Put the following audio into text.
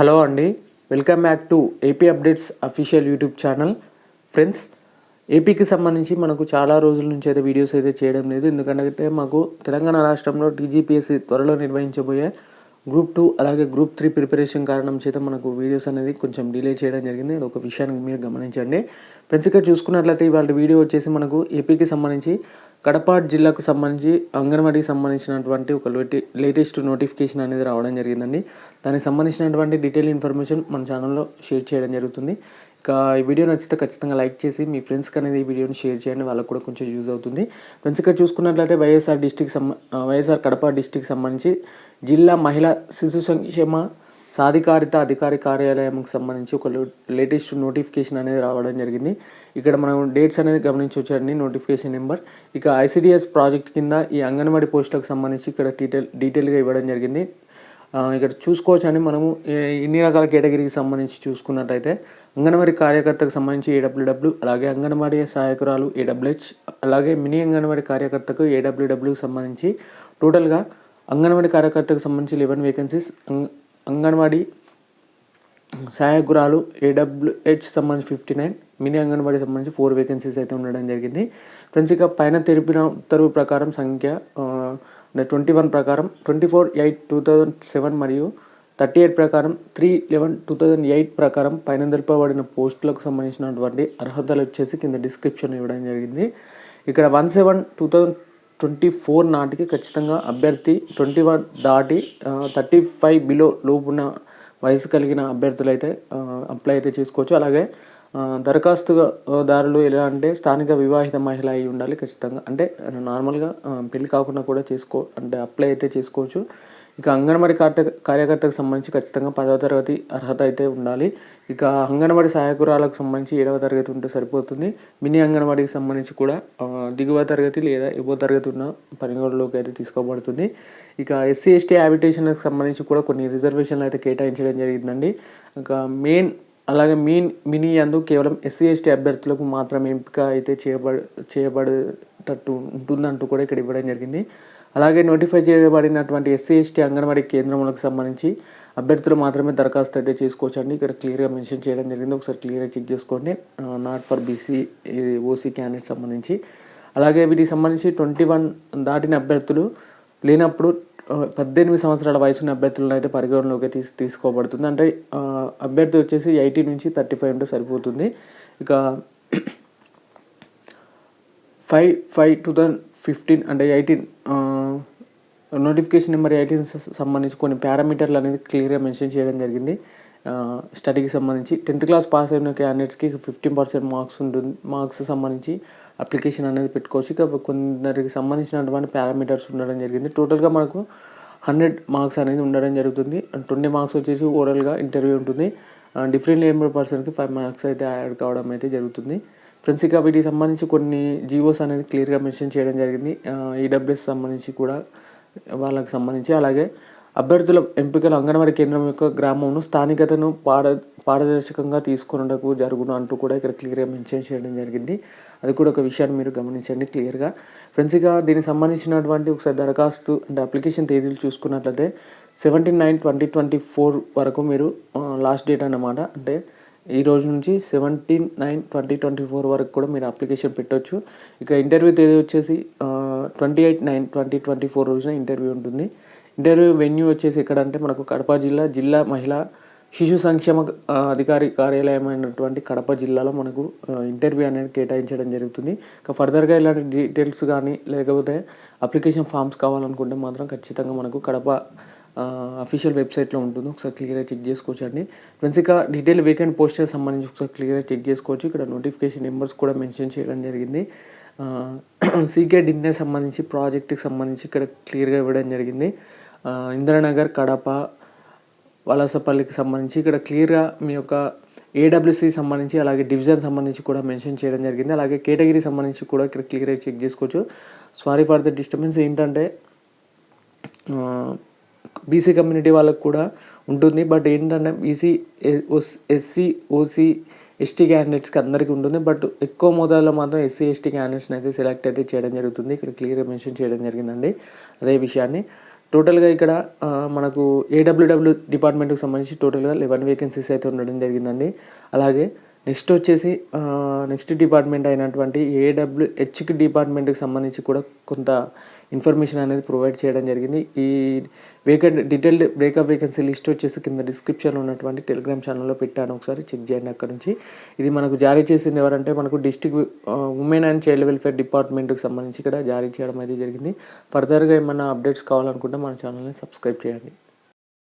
Hello అండి welcome back to AP updates official YouTube channel. Friends ఏపీకి సంబంధించి మనకు చాలా రోజుల నుంచి అయితే వీడియోస్ అయితే చేయడం లేదు. ఎందుకంటే మాకు తెలంగాణ రాష్ట్రంలో టీజీపీఎస్సీ త్వరలో నిర్వహించబోయే గ్రూప్ టూ అలాగే గ్రూప్ త్రీ ప్రిపరేషన్ కారణం చేత మనకు వీడియోస్ అనేది కొంచెం డిలే చేయడం జరిగింది. అది ఒక విషయాన్ని మీరు గమనించండి. ఫ్రెండ్స్ ఇక్కడ చూసుకున్నట్లయితే ఇవాళ వీడియో వచ్చేసి మనకు ఏపీకి సంబంధించి కడప జిల్లాకు సంబంధించి అంగన్వాడీకి సంబంధించినటువంటి ఒక లేటెస్ట్ నోటిఫికేషన్ అనేది రావడం జరిగిందండి. దానికి సంబంధించినటువంటి డీటెయిల్ ఇన్ఫర్మేషన్ మన ఛానల్లో షేర్ చేయడం జరుగుతుంది. ఇక ఈ వీడియో నచ్చితే ఖచ్చితంగా లైక్ చేసి మీ ఫ్రెండ్స్కి అనేది ఈ వీడియోని షేర్ చేయండి. వాళ్ళకు కూడా కొంచెం యూజ్ అవుతుంది. ఫ్రెండ్స్ ఇక్కడ చూసుకున్నట్లయితే వైఎస్ఆర్ డిస్టిక్ సంబ వైఎస్ఆర్ కడప డిస్టిక్ సంబంధించి జిల్లా మహిళా శిశు సంక్షేమ సాధికారిత అధికారి కార్యాలయంకి సంబంధించి ఒక లేటెస్ట్ నోటిఫికేషన్ అనేది రావడం జరిగింది. ఇక్కడ మనం డేట్స్ అనేది గమనించవచ్చండి నోటిఫికేషన్ నెంబర్. ఇక ఐసిడిఎస్ ప్రాజెక్ట్ కింద ఈ అంగన్వాడీ పోస్టులకు సంబంధించి ఇక్కడ డీటెయిల్ డీటెయిల్గా ఇవ్వడం జరిగింది. ఇక్కడ చూసుకోవచ్చండి మనము. ఇన్ని రకాల కేటగిరీకి సంబంధించి చూసుకున్నట్టయితే అంగన్వాడీ కార్యకర్తకు సంబంధించి ఏడబ్ల్యూడబ్ల్యూ అలాగే అంగన్వాడీ సహాయకురాలు ఏడబ్ల్యూహెచ్ అలాగే మినీ అంగన్వాడీ కార్యకర్తకు ఏడబ్ల్యూడబ్ల్యూకి సంబంధించి టోటల్గా అంగన్వాడీ కార్యకర్తకు సంబంధించి లెవెన్ వేకెన్సీస్ అంగన్వాడీ సహాయకురాలు ఏడబ్ల్యూహెచ్ సంబంధించి ఫిఫ్టీ నైన్ మినీ అంగన్వాడీ సంబంధించి ఫోర్ వేకెన్సీస్ అయితే ఉండడం జరిగింది. ఫ్రెండ్స్ ఇక పైన తెలిపిన ఉత్తర్వు ప్రకారం సంఖ్య ట్వంటీ వన్ ప్రకారం twenty four eight two thousand seven మరియు థర్టీ ఎయిట్ ప్రకారం three eleven two thousand eight ప్రకారం పైన తెలిపబడిన పోస్టులకు సంబంధించినటువంటి అర్హతలు వచ్చేసి కింద డిస్క్రిప్షన్ ఇవ్వడం జరిగింది. ఇక్కడ one seven two thousand twenty four నాటికి ఖచ్చితంగా అభ్యర్థి ట్వంటీ వన్ దాటి థర్టీ ఫైవ్ బిలో లోపున్న వయసు కలిగిన అభ్యర్థులు అయితే అప్లై అయితే చేసుకోవచ్చు. అలాగే దరఖాస్తుదారులు దరఖాస్తు దారులు ఎలా అంటే స్థానిక వివాహిత మహిళ అయి ఉండాలి ఖచ్చితంగా. అంటే నార్మల్గా పెళ్ళి కాకుండా కూడా చేసుకో అంటే అప్లై అయితే చేసుకోవచ్చు. ఇక అంగన్వాడీ కార్య కార్యకర్తకు సంబంధించి ఖచ్చితంగా పదవ తరగతి అర్హత అయితే ఉండాలి. ఇక అంగన్వాడీ సహాయకురాలకు సంబంధించి ఏడవ తరగతి ఉంటే సరిపోతుంది. మినీ అంగన్వాడీకి సంబంధించి కూడా దిగువ తరగతి లేదా ఎగువ తరగతి ఉన్న పరిగణలోకి అయితే తీసుకోబడుతుంది. ఇక ఎస్సీ ఎస్టీ హ్యాబిటేషన్కి సంబంధించి కూడా కొన్ని రిజర్వేషన్లు అయితే కేటాయించడం జరిగిందండి. ఇక మెయిన్ అలాగే మీన్ మినీ అందు కేవలం ఎస్సీ ఎస్టీ అభ్యర్థులకు మాత్రమే ఎంపిక అయితే చేయబడ చేయబడేటట్టు ఉంటుందంటూ కూడా ఇక్కడ ఇవ్వడం జరిగింది. అలాగే నోటిఫై చేయబడినటువంటి ఎస్సీ ఎస్టీ అంగన్వాడీ కేంద్రములకు సంబంధించి అభ్యర్థులు మాత్రమే దరఖాస్తు అయితే చేసుకోవచ్చు అండి ఇక్కడ క్లియర్గా మెన్షన్ చేయడం జరిగింది. ఒకసారి క్లియర్గా చెక్ చేసుకోండి. Not for BC OC candidate సంబంధించి. అలాగే వీటికి సంబంధించి ట్వంటీ వన్ దాటిన అభ్యర్థులు లేనప్పుడు పద్దెనిమిది సంవత్సరాల వయసున్న అభ్యర్థులను అయితే పరిగణలోకి తీసి తీసుకోబడుతుంది. అంటే అభ్యర్థి వచ్చేసి ఎయిటీ నుంచి థర్టీ ఫైవ్ ఉంటే సరిపోతుంది. ఇక five five two thousand fifteen అంటే ఎయిటీన్ నోటిఫికేషన్ నెంబర్ ఎయిటీన్ సంబంధించి కొన్ని పారామీటర్లు అనేది క్లియర్గా మెన్షన్ చేయడం జరిగింది. Uh, స్టడీకి సంబంధించి టెన్త్ క్లాస్ పాస్ అయిన క్యాండిడేట్స్కి ఫిఫ్టీన్ పర్సెంట్ మార్క్స్ ఉంటుంది మార్క్స్ సంబంధించి అప్లికేషన్ అనేది పెట్టుకోవచ్చు. ఇక కొందరికి సంబంధించినటువంటి పారామీటర్స్ ఉండడం జరిగింది. టోటల్గా మనకు హండ్రెడ్ మార్క్స్ అనేది ఉండడం జరుగుతుంది. ట్వంటీ మార్క్స్ వచ్చేసి ఓవరాల్గా ఇంటర్వ్యూ ఉంటుంది. డిఫరెంట్ నెంబర్ పర్సన్కి ఫైవ్ మార్క్స్ అయితే యాడ్ కావడం అయితే జరుగుతుంది. ఫ్రెండ్స్ ఇక వీటికి సంబంధించి కొన్ని జీవోస్ అనేది క్లియర్గా మెన్షన్ చేయడం జరిగింది. ఈడబ్ల్యూఎస్ సంబంధించి కూడా వాళ్ళకి సంబంధించి. అలాగే అభ్యర్థుల ఎంపికలు అంగన్వాడీ కేంద్రం యొక్క గ్రామంను స్థానికతను పార పారదర్శకంగా తీసుకున్నటకు జరుగును అంటూ కూడా ఇక్కడ క్లియర్గా మెన్షన్ చేయడం జరిగింది. అది కూడా ఒక విషయాన్ని మీరు గమనించండి క్లియర్గా ఫ్రెండ్స్ ఇక దీనికి సంబంధించినటువంటి ఒకసారి దరఖాస్తు అంటే అప్లికేషన్ తేదీలు చూసుకున్నట్లయితే seventeen nine twenty twenty four వరకు మీరు లాస్ట్ డేట్ అన్నమాట. అంటే ఈ రోజు నుంచి seventeen nine twenty twenty four వరకు కూడా మీరు అప్లికేషన్ పెట్టవచ్చు ఇక ఇంటర్వ్యూ తేదీ వచ్చేసి twenty eight nine twenty twenty four రోజున ఇంటర్వ్యూ ఉంటుంది. ఇంటర్వ్యూ వెన్యూ వచ్చేసి ఎక్కడ అంటే మనకు కడప జిల్లా జిల్లా మహిళా శిశు సంక్షేమ అధికారి కార్యాలయం అయినటువంటి కడప జిల్లాలో మనకు ఇంటర్వ్యూ అనేది కేటాయించడం జరుగుతుంది. ఇక ఫర్దర్గా ఇలాంటి డీటెయిల్స్ కానీ లేకపోతే అప్లికేషన్ ఫామ్స్ కావాలనుకుంటే మాత్రం ఖచ్చితంగా మనకు కడప అఫీషియల్ వెబ్సైట్లో ఉంటుంది. ఒకసారి క్లియర్గా చెక్ చేసుకోవచ్చు అండి ఫ్రెండ్స్ ఇక డీటెయిల్ వేకెంట్ పోస్టర్ సంబంధించి ఒకసారి క్లియర్గా చెక్ చేసుకోవచ్చు. ఇక్కడ నోటిఫికేషన్ నెంబర్స్ కూడా మెన్షన్ చేయడం జరిగింది. సీకే డిన్నే సంబంధించి ప్రాజెక్ట్కి సంబంధించి ఇక్కడ క్లియర్గా ఇవ్వడం జరిగింది. ఇందిరానగర్ కడప వలసపల్లికి సంబంధించి ఇక్కడ క్లియర్గా మీ యొక్క ఏడబ్ల్యూసీ సంబంధించి అలాగే డివిజన్ సంబంధించి కూడా మెన్షన్ చేయడం జరిగింది. అలాగే కేటగిరీ సంబంధించి కూడా ఇక్కడ క్లియర్గా చెక్ చేసుకోవచ్చు. సారీ ఫర్ ద డిస్టర్బెన్స్ ఏంటంటే బీసీ కమ్యూనిటీ వాళ్ళకు కూడా ఉంటుంది. బట్ ఏంటంటే బీసీ ఎస్సీ ఓసీ ఎస్టీ క్యాండిడేట్స్కి అందరికీ ఉంటుంది. బట్ ఎక్కువ మోతాదులో మాత్రం ఎస్సీ ఎస్టీ క్యాండిడేట్స్ని అయితే సెలెక్ట్ అయితే చేయడం జరుగుతుంది. ఇక్కడ క్లియర్గా మెన్షన్ చేయడం జరిగిందండి. అదే విషయాన్ని. టోటల్గా ఇక్కడ మనకు ఏడబ్ల్యూడబ్ల్యూ డిపార్ట్మెంట్కి సంబంధించి టోటల్గా లెవెన్ వేకెన్సీస్ అయితే ఉండడం జరిగిందండి. అలాగే నెక్స్ట్ వచ్చేసి నెక్స్ట్ డిపార్ట్మెంట్ అయినటువంటి ఏడబ్ల్యూహెచ్కి డిపార్ట్మెంట్కి సంబంధించి కూడా కొంత ఇన్ఫర్మేషన్ అనేది ప్రొవైడ్ చేయడం జరిగింది. ఈ vacant detailed breakup vacancy list వచ్చేసి కింద డిస్క్రిప్షన్లో ఉన్నటువంటి టెలిగ్రామ్ ఛానల్లో పెట్టాను ఒకసారి చెక్ చేయండి అక్కడ నుంచి. ఇది మనకు జారీ చేసింది ఎవరంటే మనకు district women and child welfare డిపార్ట్మెంట్కి సంబంధించి ఇక్కడ జారీ చేయడం అయితే జరిగింది. ఫర్దర్గా ఏమైనా అప్డేట్స్ కావాలనుకుంటే మన ఛానల్ని సబ్స్క్రైబ్ చేయండి.